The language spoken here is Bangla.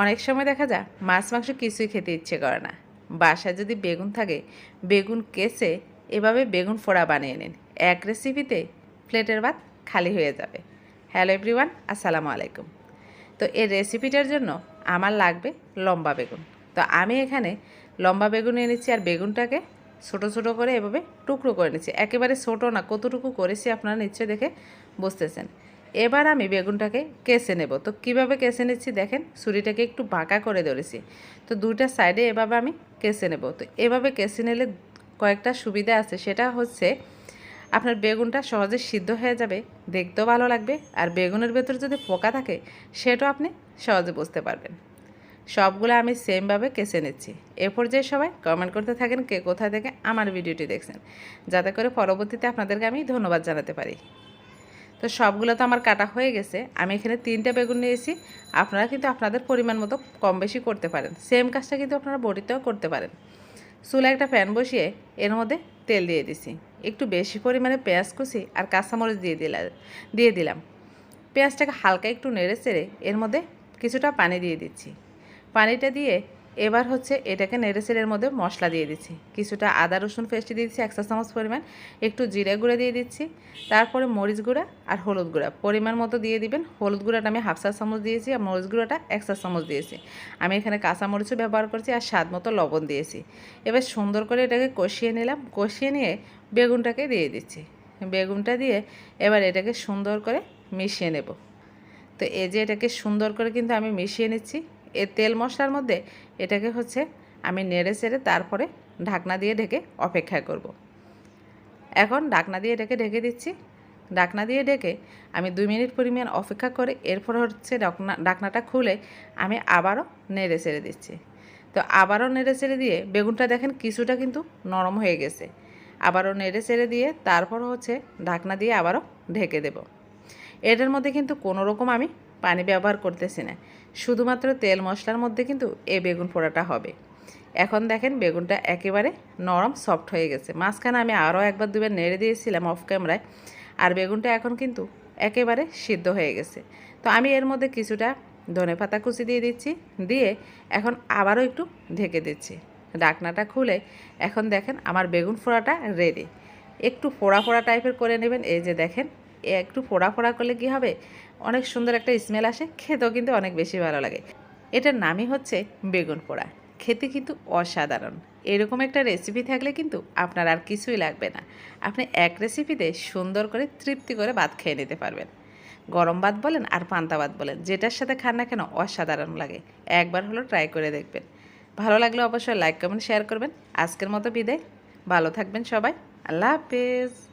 অনেক সময় দেখা যায় মাছ মাংস কিছুই খেতে ইচ্ছে করে না। বাসায় যদি বেগুন থাকে, বেগুন কেসে এভাবে বেগুন ফোড়া বানিয়ে নিন। এক রেসিপিতে প্লেটের ভাত খালি হয়ে যাবে। হ্যালো এভরিওয়ান আসসালামু আলাইকুম। তো এই রেসিপিটার জন্য আমার লাগবে লম্বা বেগুন। তো আমি এখানে লম্বা বেগুন এনেছি আর বেগুনটাকে ছোট ছোট করে এভাবে টুকরো করে নিচ্ছি। একেবারে ছোটো না, কতটুকু করেছি আপনারা নিশ্চয়ই দেখে বুঝতেছেন। এবার আমি বেগুনটাকে কেসে নেব। তো কীভাবে কেসে নিচ্ছি দেখেন, ছুরিটাকে একটু বাঁকা করে ধরেছি। তো দুইটা সাইডে এভাবে আমি কেসে নেব। তো এভাবে কেসে নিলে কয়েকটা সুবিধা আছে। সেটা হচ্ছে, আপনার বেগুনটা সহজে সিদ্ধ হয়ে যাবে, দেখতেও ভালো লাগবে, আর বেগুনের ভেতর যদি পোকা থাকে, সেটাও আপনি সহজে বুঝতে পারবেন। সবগুলো আমি সেমভাবে কেসে নিচ্ছি। এ পর্যায়ে সবাই কমেন্ট করতে থাকেন, কে কোথা থেকে আমার ভিডিওটি দেখছেন। যাতে করে পরবর্তীতে আপনাদেরকে আমি ধন্যবাদ জানাতে পারি। তো সবগুলো তো আমার কাটা হয়ে গেছে। আমি এখানে তিনটা বেগুন নিয়েছি। আপনারা কিন্তু আপনাদের পরিমাণ মতো কম বেশি করতে পারেন। সেম কাজটা কিন্তু আপনারা বড়িতেও করতে পারেন। চুলে একটা প্যান বসিয়ে এর মধ্যে তেল দিয়ে দিছি। একটু বেশি পরিমাণে পেঁয়াজ কুচি আর কাঁচামরিচ দিয়ে দিলাম দিয়ে দিলাম। পেঁয়াজটাকে হালকা একটু নেড়ে চেড়ে এর মধ্যে কিছুটা পানি দিয়ে দিচ্ছি। পানিটা দিয়ে এবার হচ্ছে এটাকে নেড়েচেড়ের মধ্যে মশলা দিয়ে দিচ্ছি। কিছুটা আদা, রসুন পেস্ট দিয়ে দিচ্ছি একশো চামচ পরিমাণ। একটু জিরে গুঁড়ো দিয়ে দিচ্ছি। তারপরে মরিচ গুঁড়া আর হলুদ গুঁড়া। পরিমাণ মতো দিয়ে দিবেন। হলুদ গুঁড়াটা আমি হাফ চা চামচ দিয়েছি আর মরিচ গুঁড়োটা এক চা চামচ দিয়েছি। আমি এখানে কাঁচা মরিচও ব্যবহার করছি আর স্বাদ মতো লবণ দিয়েছি। এবার সুন্দর করে এটাকে কষিয়ে নিলাম। কষিয়ে নিয়ে বেগুনটাকে দিয়ে দিচ্ছি। বেগুনটা দিয়ে এবার এটাকে সুন্দর করে মিশিয়ে নেব। তো এই যে এটাকে সুন্দর করে কিন্তু আমি মিশিয়ে নিচ্ছি। এ তেল মশলার মধ্যে এটাকে হচ্ছে আমি নেড়ে চেড়ে তারপরে ঢাকনা দিয়ে ঢেকে অপেক্ষা করব। এখন ঢাকনা দিয়ে এটাকে ঢেকে দিচ্ছি। ঢাকনা দিয়ে ঢেকে আমি দুই মিনিট পরিমাণ অপেক্ষা করে এরপর হচ্ছে ঢাকনা, ঢাকনাটা খুলে আমি আবারও নেড়ে ছেড়ে দিচ্ছি। তো আবারও নেড়ে ছেড়ে দিয়ে বেগুনটা দেখেন কিছুটা কিন্তু নরম হয়ে গেছে। আবারও নেড়ে ছেড়ে দিয়ে তারপর হচ্ছে ঢাকনা দিয়ে আবারও ঢেকে দেব। এটার মধ্যে কিন্তু কোনো রকম আমি পানি ব্যবহার করতেছি না। শুধুমাত্র তেল মশলার মধ্যে কিন্তু এই বেগুন পোড়াটা হবে। এখন দেখেন বেগুনটা একেবারে নরম সফট হয়ে গেছে। মাঝখানে আমি আরও একবার দুবার নেড়ে দিয়েছিলাম অফ ক্যামেরায় আর বেগুনটা এখন কিন্তু একেবারে সিদ্ধ হয়ে গেছে। তো আমি এর মধ্যে কিছুটা ধনে পাতা কুচি দিয়ে দিচ্ছি। দিয়ে এখন আবারও একটু ঢেকে দিচ্ছি। ডাকনাটা খুলে এখন দেখেন আমার বেগুন ফোড়াটা রেডি একটু ফোড়া ফোড়া টাইপের করে নেবেন। এই যে দেখেন একটু ফোড়া ফোড়া করলে কি হবে? অনেক সুন্দর একটা স্মেল আসে, খেতেও কিন্তু অনেক বেশি ভালো লাগে। এটার নামই হচ্ছে বেগুন পোড়া। খেতে কিন্তু অসাধারণ। এরকম একটা রেসিপি থাকলে কিন্তু আপনার আর কিছুই লাগবে না। আপনি এক রেসিপিতে সুন্দর করে তৃপ্তি করে ভাত খেয়ে নিতে পারবেন। গরম ভাত বলেন আর পান্তা ভাত বলেন, যেটার সাথে খান না কেন অসাধারণ লাগে। একবার হলো ট্রাই করে দেখবেন। ভালো লাগলে অবশ্যই লাইক কমেন্ট শেয়ার করবেন। আজকের মতো বিদায়। ভালো থাকবেন সবাই। আল্লাহ হাফেজ।